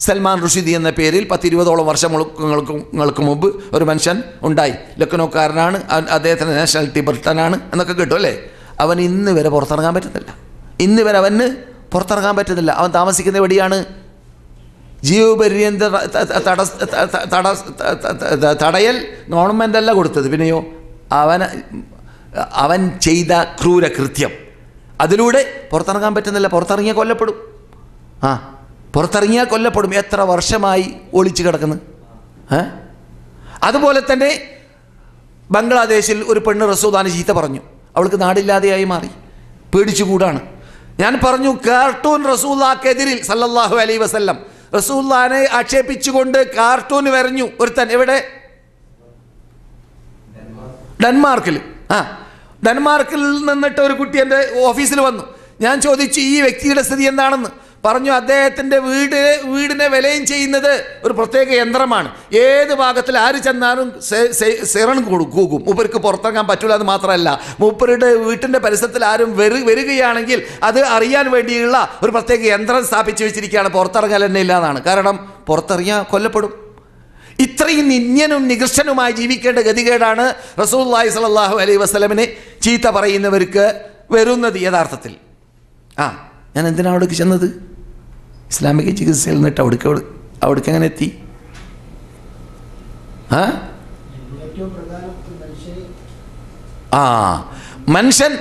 സൽമാൻ റുഷിദി എന്ന പേരിൽ പത്തിരുപതോളം വർഷങ്ങൾക്ക് മുമ്പ് ഒരു മനുഷ്യൻ ഉണ്ടായി. ലക്നൗക്കാരനാണ് അദ്ദേഹത്തിന്റെ നാഷണാലിറ്റി ബ്രിട്ടനാണ് എന്നൊക്കെ കേട്ടു അല്ലേ? അവൻ ഇന്ന് വരെ പുറത്തിറങ്ങാൻ പറ്റുന്നില്ല. ഇന്ന് വരെ അവന് പുറത്തിറങ്ങാൻ പറ്റുന്നില്ല. അവൻ താമസിക്കുന്ന എവിടെയാണ്? ജീവപര്യന്ത തട തട തടയൽ ഗവൺമെന്റ് അല്ല കൊടുത്തത്. പിന്നെയോ അവൻ അവൻ ചെയ്ത ക്രൂര കൃത്യം അതിലൂടെ പുറത്തിറങ്ങാൻ പറ്റുന്നില്ല. പുറത്തിറങ്ങിയാൽ കൊല്ലപ്പെടും. ആ പുറത്തിറങ്ങിയാൽ കൊല്ലപ്പെടും. എത്ര വർഷമായി ഒളിച്ചു കിടക്കുന്നു. ഏ? അതുപോലെ തന്നെ ബംഗ്ലാദേശിൽ ഒരു പെണ്ണ് റസൂദാന് ചീത്ത പറഞ്ഞു. അവൾക്ക് നാടില്ലാതെയായി മാറി. പേടിച്ചുകൂടാണ് ഞാൻ പറഞ്ഞു കാർട്ടൂൺ റസൂല്ലാക്കെതിരിൽ സല്ലല്ലാഹു അലൈ വസല്ലം. റസൂല്ലാനെ ആക്ഷേപിച്ചുകൊണ്ട് കാർട്ടൂൺ വരഞ്ഞു. ഒരുത്തൻ എവിടെ? ഡെൻമാർക്കിൽ. ആ ഡെൻമാർക്കിൽ നിന്നിട്ട് ഒരു കുട്ടി എന്റെ ഓഫീസിൽ വന്നു. ഞാൻ ചോദിച്ചു ഈ വ്യക്തിയുടെ സ്ഥിതി എന്താണെന്ന്? പറഞ്ഞു അദ്ദേഹത്തിന്റെ വീട് വീടിനെ വിലയും ചെയ്യുന്നത് ഒരു പ്രത്യേക യന്ത്രമാണ്. ഏത് ഭാഗത്തിൽ ആര് ചെന്നാലും സിറൺ കൂകും. മൂപ്പർക്ക് പുറത്തിറങ്ങാൻ പറ്റില്ല അത് മാത്രമല്ല. മൂപ്പരുടെ വീട്ടിന്റെ പരിസരത്തിൽ ആരും വരു വരികയാണെങ്കിൽ അത് അറിയാൻ വേണ്ടിയുള്ള ഒരു പ്രത്യേക യന്ത്രം സ്ഥാപിച്ചു വെച്ചിരിക്കുകയാണ്. പുറത്തിറങ്ങാൻ തന്നെ ഇല്ലാതാണ് കാരണം പുറത്തിറങ്ങിയാൽ കൊല്ലപ്പെടും. ഇത്രയും നിന്യനും നികൃഷ്ടനുമായി ജീവിക്കേണ്ട ഗതികേടാണ് റസൂല്ലായി സലാഹു അലൈ വസ്ലമിനെ ചീത്ത പറയുന്നവർക്ക് വരുന്നത് യഥാർത്ഥത്തിൽ. ആ ഞാൻ എന്തിനാണ് അവിടേക്ക് ചെന്നത്? ഇസ്ലാമിക ചികിത്സയിൽ നിന്നിട്ട് അവിടേക്ക് അവിടെ അവിടേക്ക് എങ്ങനെ എത്തി? ആ? ആ മനുഷ്യൻ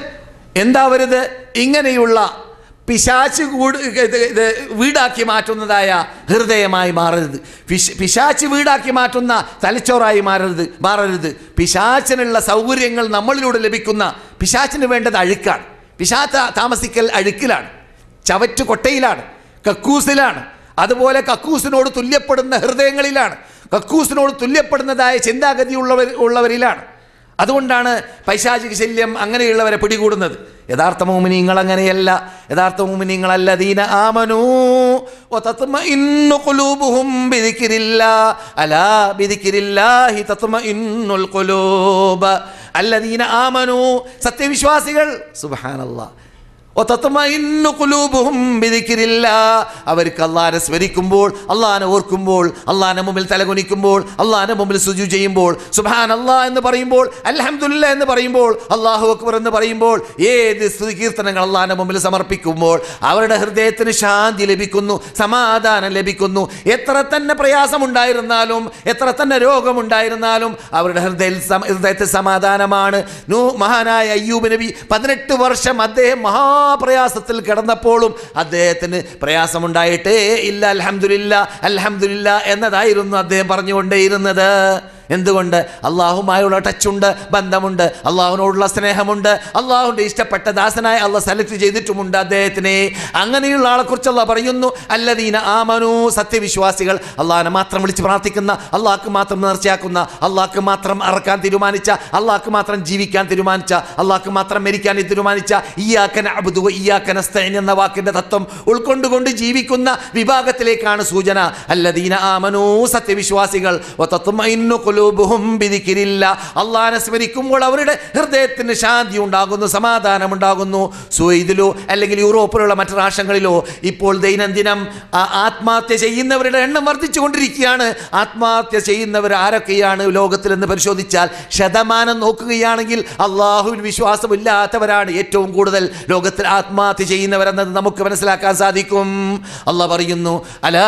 എന്താവരുത് ഇങ്ങനെയുള്ള പിശാച്ച് കൂട് ഇത് വീടാക്കി മാറ്റുന്നതായ ഹൃദയമായി മാറരുത്. പിശ് പിശാച്ച് വീടാക്കി മാറ്റുന്ന തലച്ചോറായി മാറരുത് മാറരുത്. പിശാച്ചിനുള്ള സൗകര്യങ്ങൾ നമ്മളിലൂടെ ലഭിക്കുന്ന പിശാച്ചിന് വേണ്ടത് അഴുക്കാണ്. പിശാച്ച താമസിക്കൽ അഴുക്കിലാണ്. ചവറ്റ് കൊട്ടയിലാണ് കക്കൂസിലാണ്. അതുപോലെ കക്കൂസിനോട് തുല്യപ്പെടുന്ന ഹൃദയങ്ങളിലാണ്. കക്കൂസിനോട് തുല്യപ്പെടുന്നതായ ചിന്താഗതി ഉള്ളവർ ഉള്ളവരിലാണ്. അതുകൊണ്ടാണ് പൈശാചിക ശല്യം അങ്ങനെയുള്ളവരെ പിടികൂടുന്നത്. യഥാർത്ഥ മോമിനിങ്ങൾ അങ്ങനെയല്ല യഥാർത്ഥ മോമിനിങ്ങളല്ല ദീന ആമനൂ. അല്ലദീന ആമനൂ. സത്യവിശ്വാസികൾ. സുബാനല്ലാ. അവർക്ക് അള്ളാനെ സ്മരിക്കുമ്പോൾ അള്ളാനെ ഓർക്കുമ്പോൾ അള്ളാനെ മുമ്പിൽ തലകുനിക്കുമ്പോൾ അള്ളാനെ മുമ്പിൽ സുജു ചെയ്യുമ്പോൾ സുബാൻ അള്ളാഹ് എന്ന് പറയുമ്പോൾ അലഹമുല്ല എന്ന് പറയുമ്പോൾ അള്ളാഹു അക്ബർ എന്ന് പറയുമ്പോൾ ഏത് കീർത്തനങ്ങൾ അള്ളാഹിന്റെ മുമ്പിൽ സമർപ്പിക്കുമ്പോൾ അവരുടെ ഹൃദയത്തിന് ശാന്തി ലഭിക്കുന്നു സമാധാനം ലഭിക്കുന്നു. എത്ര തന്നെ പ്രയാസമുണ്ടായിരുന്നാലും എത്ര തന്നെ രോഗമുണ്ടായിരുന്നാലും അവരുടെ ഹൃദയ ഹൃദയത്തിൽ സമാധാനമാണ്. നൂ മഹാനായ അയ്യൂബ് നബി പതിനെട്ട് വർഷം അദ്ദേഹം മഹാപ്രയാസത്തിൽ കിടന്നപ്പോഴും അദ്ദേഹത്തിന് പ്രയാസമുണ്ടായിട്ടേ ഇല്ല. അൽഹംദുലില്ല അൽഹംദുലില്ല എന്നതായിരുന്നു അദ്ദേഹം പറഞ്ഞുകൊണ്ടേയിരുന്നത്. എന്തുകൊണ്ട്? അള്ളാഹുമായുള്ള ടച്ചുണ്ട് ബന്ധമുണ്ട് അള്ളാഹുവിനോടുള്ള സ്നേഹമുണ്ട് അള്ളാഹുവിന്റെ ഇഷ്ടപ്പെട്ട ദാസനായ അള്ളാഹ് സെലക്ട് ചെയ്തിട്ടുമുണ്ട് അദ്ദേഹത്തിനെ. അങ്ങനെയുള്ള ആളെക്കുറിച്ച് അള്ളാഹ് പറയുന്നു. അല്ലദീന ആമനു സത്യവിശ്വാസികൾ. അള്ളാഹിനെ മാത്രം വിളിച്ച് പ്രാർത്ഥിക്കുന്ന അള്ളാഹ്ക്ക് മാത്രം നേർച്ചയാക്കുന്ന അള്ളാഹ്ക്ക് മാത്രം അറക്കാൻ തീരുമാനിച്ച അള്ളാഹ്ക്ക് മാത്രം ജീവിക്കാൻ തീരുമാനിച്ച അള്ളാഹ്ക്ക് മാത്രം മരിക്കാൻ തീരുമാനിച്ച ഈയാക്കന അബുദു ഈയാക്കന സ്തൈൻ എന്ന വാക്കിന്റെ തത്വം ഉൾക്കൊണ്ടുകൊണ്ട് ജീവിക്കുന്ന വിഭാഗത്തിലേക്കാണ് സൂചന. അല്ലദീന ആമനു സത്യവിശ്വാസികൾ. വതത്മഇന്നു ഖുലൂബുഹും അള്ളാഹനെ സ്മരിക്കുമ്പോൾ അവരുടെ ഹൃദയത്തിന് ശാന്തി ഉണ്ടാകുന്നു സമാധാനം ഉണ്ടാകുന്നു. സൂയിദിലോ അല്ലെങ്കിൽ യൂറോപ്പിലുള്ള മറ്റു രാഷ്ട്രങ്ങളിലോ ഇപ്പോൾ ദൈനംദിനം ആത്മഹത്യ ചെയ്യുന്നവരുടെ എണ്ണം വർദ്ധിച്ചു കൊണ്ടിരിക്കുകയാണ് ആത്മഹത്യ ചെയ്യുന്നവർ ആരൊക്കെയാണ് ലോകത്തിലെന്ന് പരിശോധിച്ചാൽ ശതമാനം നോക്കുകയാണെങ്കിൽ അള്ളാഹുവിൻ വിശ്വാസമില്ലാത്തവരാണ് ഏറ്റവും കൂടുതൽ ലോകത്തിൽ ആത്മഹത്യ ചെയ്യുന്നവരെന്നത് നമുക്ക് മനസ്സിലാക്കാൻ സാധിക്കും. അള്ളാഹ് പറയുന്നു അലാ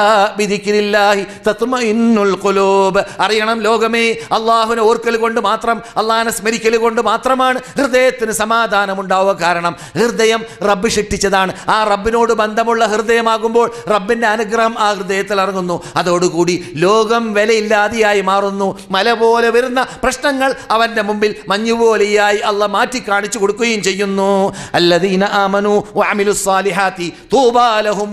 തത്മഇന്നുൽ ഖുലൂബ്. അറിയണം ലോകമേ അള്ളാഹുവിനെ ഓർക്കൽ കൊണ്ട് മാത്രം അള്ളാഹിനെ സ്മരിക്കൽ കൊണ്ട് മാത്രമാണ് ഹൃദയത്തിന് സമാധാനം ഉണ്ടാവുക കാരണം ഹൃദയം റബ്ബ് ഷിട്ടിച്ചതാണ് ആ റബ്ബിനോട് ബന്ധമുള്ള ഹൃദയമാകുമ്പോൾ റബ്ബിന്റെ അനുഗ്രഹം ആ ഹൃദയത്തിൽ ഇറങ്ങുന്നു. അതോടുകൂടി ലോകം വിലയില്ലാതെയായി മാറുന്നു. മല പോലെ വരുന്ന പ്രശ്നങ്ങൾ അവന്റെ മുമ്പിൽ മഞ്ഞുപോലെയായി അള്ള മാറ്റി കാണിച്ചു കൊടുക്കുകയും ചെയ്യുന്നു. അല്ലദീന ആമനു വഅമിലു തൂബാലഹും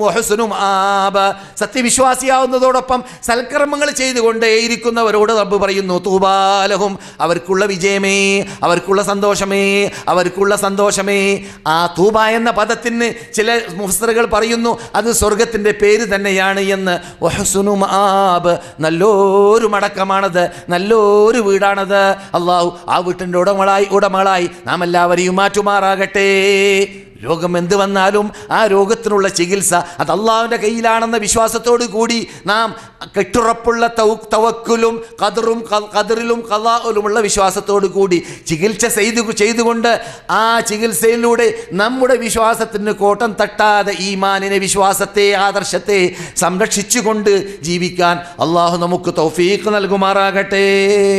സത്യവിശ്വാസിയാവുന്നതോടൊപ്പം സൽക്കർമ്മങ്ങൾ ചെയ്തുകൊണ്ടേയിരിക്കുന്നവരോട് റബ്ബ് പറയുന്നു തൂബാലഹും അവർക്കുള്ള വിജയമേ അവർക്കുള്ള സന്തോഷമേ അവർക്കുള്ള സന്തോഷമേ. ആ തൂബ എന്ന പദത്തിന് ചില മുഫ്സറുകൾ പറയുന്നു അത് സ്വർഗത്തിന്റെ പേര് തന്നെയാണ് എന്ന്. വഹസുനു മാബ് നല്ലൊരു മടക്കമാണത് നല്ലൊരു വീടാണത്. അള്ളാഹു ആ വീട്ടിന്റെ ഉടമകളായി ഉടമകളായി നാം എല്ലാവരെയും മാറ്റുമാറാകട്ടെ. രോഗം എന്ത് വന്നാലും ആ രോഗത്തിനുള്ള ചികിത്സ അത് അള്ളാഹുവിന്റെ കയ്യിലാണെന്ന വിശ്വാസത്തോടു കൂടി നാം കെട്ടുറപ്പുള്ള തൗ തവക്കുലും കതറും കതിറിലും കലാലുമുള്ള വിശ്വാസത്തോടു കൂടി ചികിത്സ ചെയ്തു ചെയ്തുകൊണ്ട് ആ ചികിത്സയിലൂടെ നമ്മുടെ വിശ്വാസത്തിന് കോട്ടം തട്ടാതെ ഈമാനിനെ വിശ്വാസത്തെ ആദർശത്തെ സംരക്ഷിച്ചുകൊണ്ട് ജീവിക്കാൻ അള്ളാഹു നമുക്ക് തൗഫീഖ് നൽകുമാറാകട്ടെ.